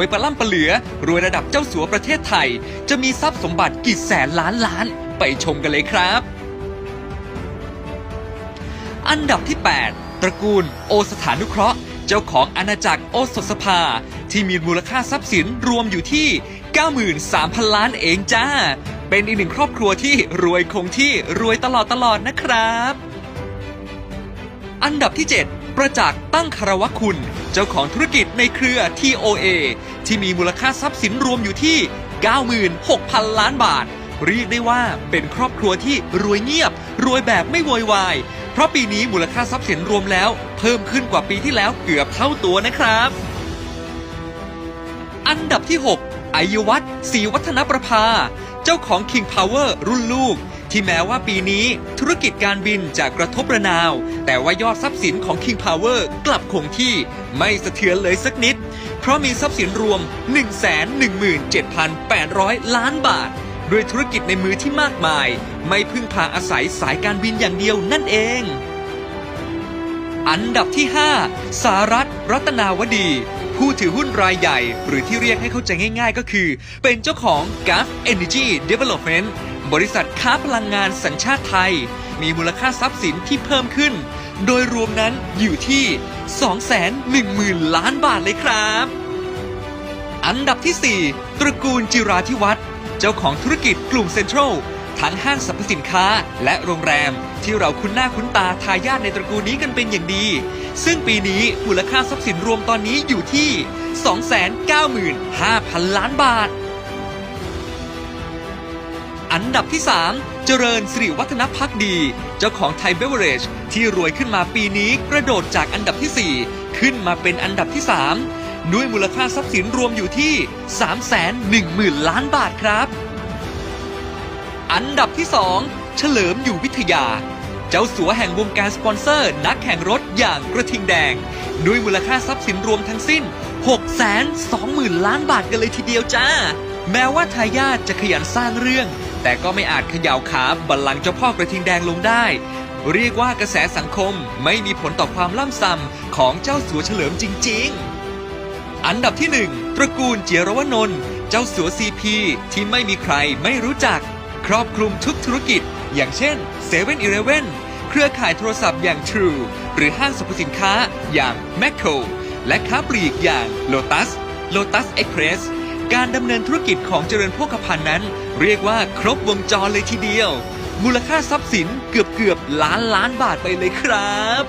วยปลาล่ำปลาเหลือ รวยระดับเจ้าสัวประเทศไทย จะมีทรัพย์สมบัติกี่แสนล้านล้าน ไปชมกันเลยครับ อันดับที่ 8 ตระกูลโอสถานุเคราะห์ เจ้าของอาณาจักรโอสถสภา ที่มีมูลค่าทรัพย์สินรวมอยู่ที่ 93,000 ล้านเองจ้า เป็นอีกหนึ่งครอบครัวที่รวยคงที่รวยตลอดตลอดนะครับ อันดับที่ 7 ประจักษ์ตั้งคารวะคุณ เจ้าของธุรกิจในเครือ TOA ที่มีมูลค่าทรัพย์สินรวมอยู่ที่ 96,000 ล้านบาท เรียกได้ว่าเป็นครอบครัวที่รวยเงียบ รวยแบบไม่โวยวาย เพราะปีนี้มูลค่าทรัพย์สินรวมแล้ว เพิ่มขึ้นกว่าปีที่แล้วเกือบเท่าตัวนะครับ อันดับที่ 6 อัยวัฒน์ศรีวัฒนประภา เจ้าของ King Power รุ่นลูก ที่แม้ว่าปีนี้ธุรกิจการบินจะกระทบระนาว แต่ว่ายอดทรัพย์สินของ King Power กลับคงที่ไม่สะเทือนเลยสักนิด เพราะมีทรัพย์สินรวม 117,800 ล้านบาท ด้วยธุรกิจในมือที่มากมาย ไม่พึ่งพาอาศัยสายการบินอย่างเดียวนั่นเอง อันดับที่ 5 สารัตรัตนาวดีผู้ถือหุ้นรายใหญ่ หรือที่เรียกให้เข้าใจง่ายๆ ก็คือ เป็นเจ้าของ g u f Energy Development บริษัทค้าพลังงานสัญชาติไทย มีมูลค่าทรัพย์สินที่เพิ่มขึ้น โดยรวมนั้นอยู่ที่ 210,000 ล้านบาทเลยครับ อันดับที่ 4 ตระกูลจิราธิวัฒน์เจ้าของธุรกิจกลุ่มเซ็นทรัลทั้งห้างสรรพสินค้าและโรงแรมที่เราคุ้นหน้าคุ้นตาทายาทในตระกูลนี้กันเป็นอย่างดี ซึ่งปีนี้มูลค่าทรัพย์สินรวมตอนนี้อยู่ที่ 295,000 ล้านบาท อันดับที่ 3 เจริญสิริวัฒนพักดี เจ้าของไทยเบเวอร์เรจที่รวยขึ้นมาปีนี้กระโดดจากอันดับที่ 4 ขึ้นมาเป็นอันดับที่ 3 ด้วยมูลค่าทรัพย์สินรวมอยู่ที่ 310,000 ล้านบาทครับ อันดับที่ 2 เฉลิมอยู่วิทยา เจ้าสัวแห่งวงการสปอนเซอร์ นักแข่งรถอย่างกระทิงแดง ด้วยมูลค่าทรัพย์สินรวมทั้งสิ้น 620,000 ล้านบาทกันเลยทีเดียวจ้า แม้ว่าทายาทจะขยันสร้างเรื่อง แต่ก็ไม่อาจเขย่าขาบัลลังก์เจ้าพ่อกระทิงแดงลงได้ เรียกว่ากระแสสังคมไม่มีผลต่อความล่ำซำของเจ้าสัวเฉลิมจริง ๆ อันดับที่ 1 ตระกูลเจียรวนนท์เจ้าสัวซีพีที่ไม่มีใครไม่รู้จัก ครอบคลุมทุกธุรกิจ อย่างเช่น7 e เ e ่ e อเครือข่ายโทรศัพท์อย่าง True หรือห้างสรรพสินค้าอย่าง m c ค o และค้าปลีกอย่าง Lotus Lotus Express การดำเนินธุรกิจของเจริญโภคภัณฑ์นั้น เรียกว่าครบวงจรเลยทีเดียว มูลค่าทรัพย์สินเกือบเกือบๆล้านล้านบาทไปเลยครับ